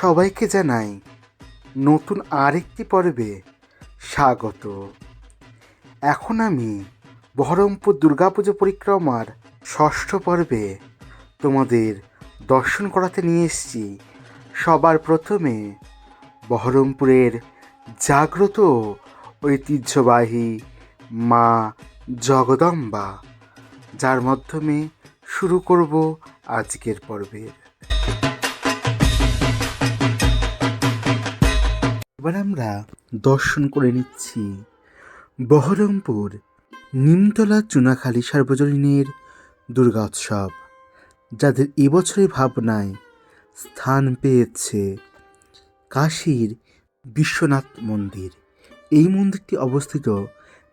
সবাইকে জানাই নতুন আরেকটি পর্বে স্বাগত। এখন আমি বহরমপুর দুর্গাপুজো পরিক্রমার ষষ্ঠ পর্বে তোমাদের দর্শন করাতে নিয়ে এসেছি। সবার প্রথমে বহরমপুরের জাগ্রত ঐতিহ্যবাহী মা জগদম্বা, যার মাধ্যমে শুরু করব আজকের পর্বের। এবার আমরা দর্শন করে নিচ্ছি বহরমপুর নিমতলা চুনাখালী সার্বজনীনের দুর্গা উৎসব, যাদের এবছরের ভাবনায় স্থান পেয়েছে কাশীর বিশ্বনাথ মন্দির। এই মন্দিরটি অবস্থিত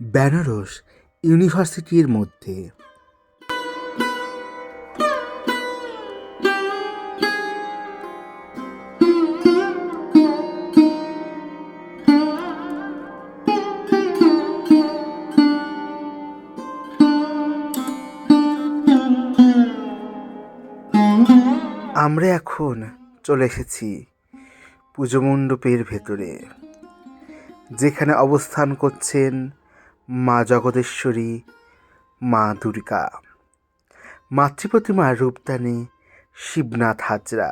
বেনারস ইউনিভার্সিটির মধ্যে। আমরা এখন চলে এসেছি পুজো মণ্ডপের ভেতরে, যেখানে অবস্থান করছেন মা জগদেশ্বরী, মা দুর্গা। মাতৃপ্রতিমার রূপদানে শিবনাথ হাজরা।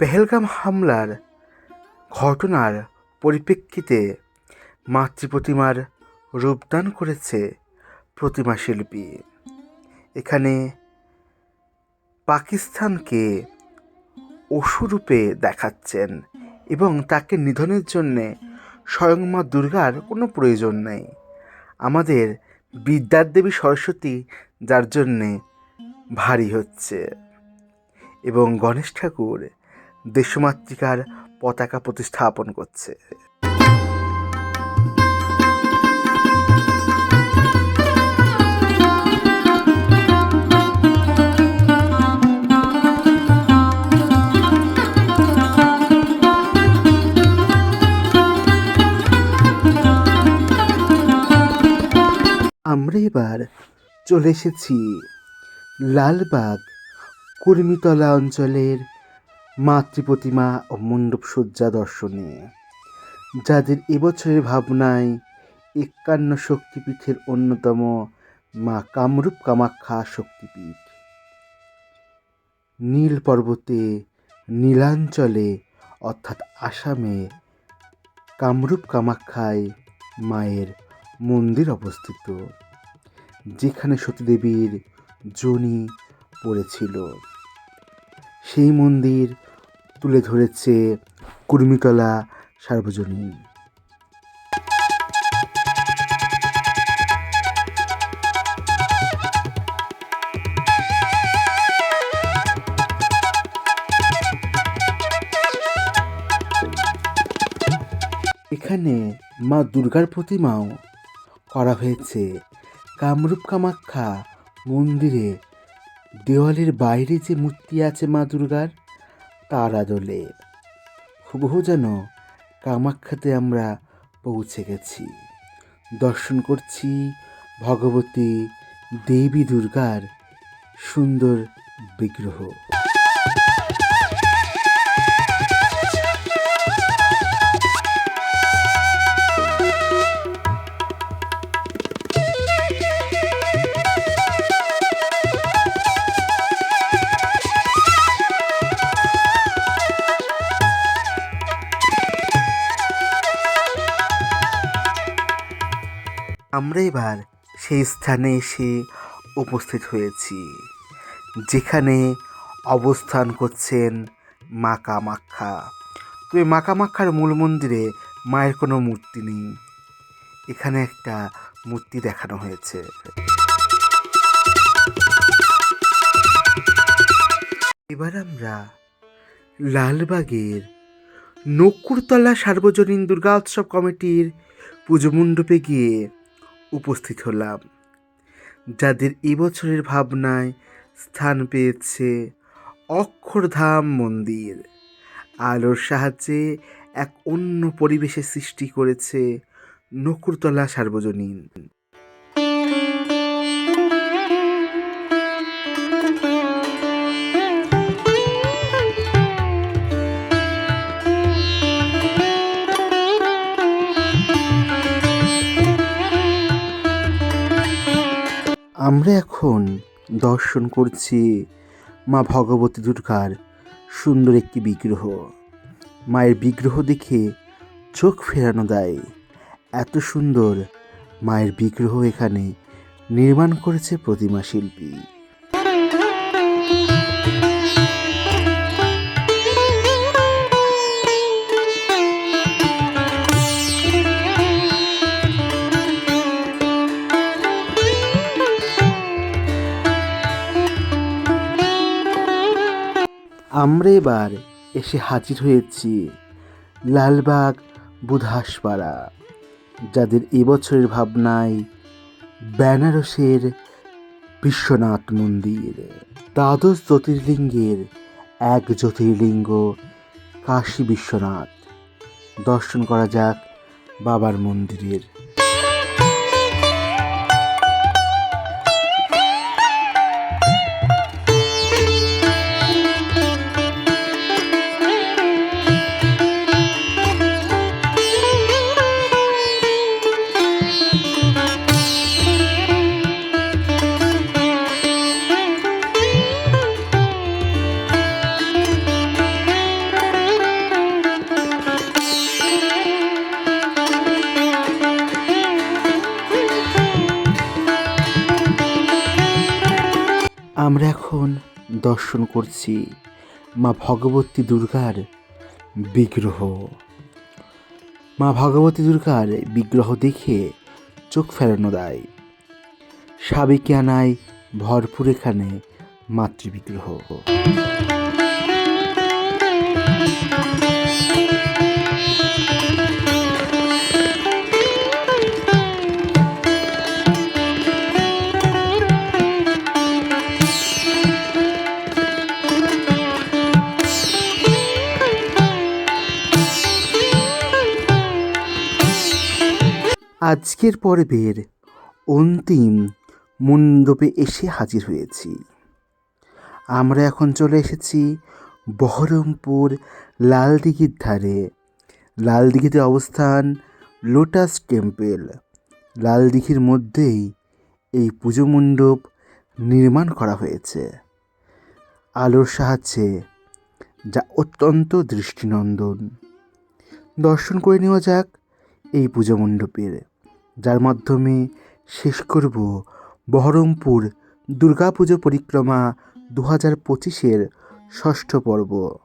পেহেলগাম হামলার ঘটনার পরিপ্রেক্ষিতে মাতৃপ্রতিমার রূপদান করেছে প্রতিমা শিল্পী। এখানে পাকিস্তানকে অসুরূপে দেখাচ্ছেন এবং তাকে নিধনের জন্যে স্বয়ং মা দুর্গার কোনো প্রয়োজন নেই। আমাদের বিদ্যার দেবী সরস্বতী যার জন্যে ভারী হচ্ছে এবং গণেশ ঠাকুর দেশমাতৃকার পতাকা প্রতিস্থাপন করছে। আমরা এবার চলে এসেছি লালবাগ, কুর্মিতলা অঞ্চলের মাতৃপ্রতিমা ও মণ্ডপ সজ্জা দর্শনে, যাদের এবছরের ভাবনায় একান্ন শক্তিপীঠের অন্যতম মা কামরূপ কামাখ্যা শক্তিপীঠ। নীল পর্বতে নীলাঞ্চলে, অর্থাৎ আসামে, কামরূপ কামাখ্যায় মায়ের মন্দির অবস্থিত। যেখানে সতীদেবীর জনি পড়েছিল। সেই মন্দির তুলে ধরেছে কুর্মিতলা সার্বজনীন। এখানে মা দুর্গার প্রতিমাও করা হয়েছে। কামরূপ কামাখ্যা মন্দিরে, দেওয়ালের বাইরে যে মূর্তি আছে মা দুর্গার, তার আদলে। হুবহু যেন কামাখ্যাতে আমরা পৌঁছে গেছি। দর্শন করছি ভগবতী দেবী দুর্গার সুন্দর বিগ্রহ। আমরা এবার সেই স্থানে এসে উপস্থিত হয়েছি, যেখানে অবস্থান করছেন মা কামাখ্যা তবে মা কামাখ্যার মূল মন্দিরে মায়ের কোনো মূর্তি নেই। এখানে একটা মূর্তি দেখানো হয়েছে। এবার আমরা লালবাগের নকুরতলা সার্বজনীন দুর্গা উৎসব কমিটির পুজো মণ্ডপে গিয়ে উপস্থিত হলাম। যাদের এবছরের ভাবনায় স্থান পেয়েছে অক্ষরধাম মন্দির, আলোর সাহায্যে এক অন্য পরিবেশের সৃষ্টি করেছে নকুরতলা সার্বজনীন। আমরা এখন দর্শন করছি মা ভগবতী দুর্গার সুন্দর একটি বিগ্রহ। মায়ের বিগ্রহ দেখে চোখ ফেরানো দেয়। এত সুন্দর মায়ের বিগ্রহ এখানে নির্মাণ করেছে প্রতিমা শিল্পী। আমরা এবার এসে হাজির হয়েছি লালবাগ বুধাসপাড়া, যাদের এবছরের ভাবনায় বেনারসের বিশ্বনাথ মন্দির। দ্বাদশ জ্যোতির্লিঙ্গের এক জ্যোতির্লিঙ্গ কাশী বিশ্বনাথ। দর্শন করা যাক বাবার মন্দিরের আমরা এখন দর্শন করছি মা ভগবতী দুর্গার বিগ্রহ। মা ভগবতী দুর্গার বিগ্রহ দেখে চোখ ফেরানো দেয়। সাবেকিয়ানায় ভরপুর এখানে মাতৃবিগ্রহ। আজকের পর্বের অন্তিম মণ্ডপে এসে হাজির হয়েছি। আমরা এখন চলে এসেছি বহরমপুর লালদিঘির ধারে। লালদিঘিতে অবস্থান লোটাস টেম্পল। লালদিঘির মধ্যেই এই পুজো মণ্ডপ নির্মাণ করা হয়েছে। আলোর সাহায্যে, যা অত্যন্ত দৃষ্টিনন্দন। দর্শন করে নেওয়া যাক এই পুজো মণ্ডপের। যার মাধ্যমে শেষ করব বহরমপুর দুর্গাপুজো পরিক্রমা দু হাজার পঁচিশের ষষ্ঠ পর্ব।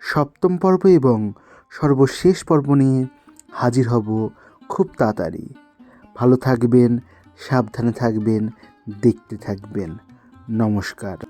সপ্তম পর্ব এবং সর্বশেষ পর্ব নিয়ে হাজির হব খুব তাড়াতাড়ি। ভালো থাকবেন, সাবধানে থাকবেন, দেখতে থাকবেন। নমস্কার।